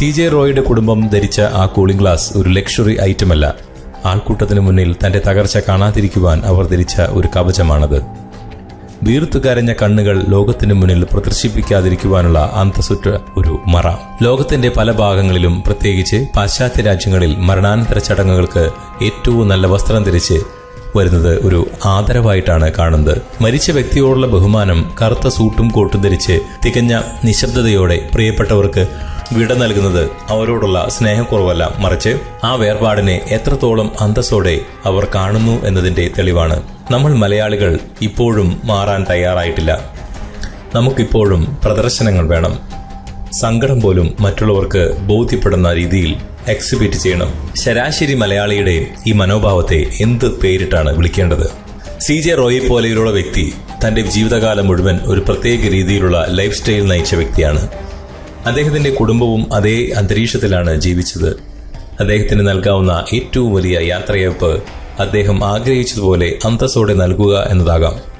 C J റോയുടെ കുടുംബം ധരിച്ച ആ കൂളിംഗ് ഗ്ലാസ് ഒരു ലക്ഷറി ഐറ്റമല്ല. ആൾക്കൂട്ടത്തിന് മുന്നിൽ തന്റെ തകർച്ച കാണാതിരിക്കുവാൻ അവർ ധരിച്ച ഒരു കവചമാണത്. വീർത്തു കരഞ്ഞ കണ്ണുകൾ ലോകത്തിന് മുന്നിൽ പ്രദർശിപ്പിക്കാതിരിക്കുവാനുള്ള അന്തസുറ്റ ഒരു മറ. ലോകത്തിന്റെ പല ഭാഗങ്ങളിലും പ്രത്യേകിച്ച് പാശ്ചാത്യ രാജ്യങ്ങളിൽ മരണാനന്തര ചടങ്ങുകൾക്ക് ഏറ്റവും നല്ല വസ്ത്രം ധരിച്ച് വരുന്നത് ഒരു ആദരവായിട്ടാണ് കാണുന്നത്. മരിച്ച വ്യക്തിയോടുള്ള ബഹുമാനം കറുത്ത സൂട്ടും കോട്ടും ധരിച്ച് തികഞ്ഞ നിശബ്ദതയോടെ പ്രിയപ്പെട്ടവർക്ക് വിട നൽകുന്നത് അവരോടുള്ള സ്നേഹക്കുറവല്ല. മറിച്ച് ആ വേർപാടിനെ എത്രത്തോളം അന്തസ്സോടെ അവർ കാണുന്നു എന്നതിന്റെ തെളിവാണ്. നമ്മൾ മലയാളികൾ ഇപ്പോഴും മാറാൻ തയ്യാറായിട്ടില്ല. നമുക്കിപ്പോഴും പ്രദർശനങ്ങൾ വേണം. സങ്കടം പോലും മറ്റുള്ളവർക്ക് ബോധ്യപ്പെടുന്ന രീതിയിൽ എക്സിബിറ്റ് ചെയ്യണം. ശരാശരി മലയാളിയുടെ ഈ മനോഭാവത്തെ എന്ത് പേരിട്ടാണ് വിളിക്കേണ്ടത്? സി ജെ റോയെ പോലെയുള്ള വ്യക്തി തന്റെ ജീവിതകാലം മുഴുവൻ ഒരു പ്രത്യേക രീതിയിലുള്ള ലൈഫ് സ്റ്റൈൽ നയിച്ച വ്യക്തിയാണ്. അദ്ദേഹത്തിന്റെ കുടുംബവും അതേ അന്തരീക്ഷത്തിലാണ് ജീവിച്ചത്. അദ്ദേഹത്തിന് നൽകാവുന്ന ഏറ്റവും വലിയ യാത്രയയപ്പ് അദ്ദേഹം ആഗ്രഹിച്ചതുപോലെ അന്തസ്സോടെ നൽകുക എന്നതാകാം.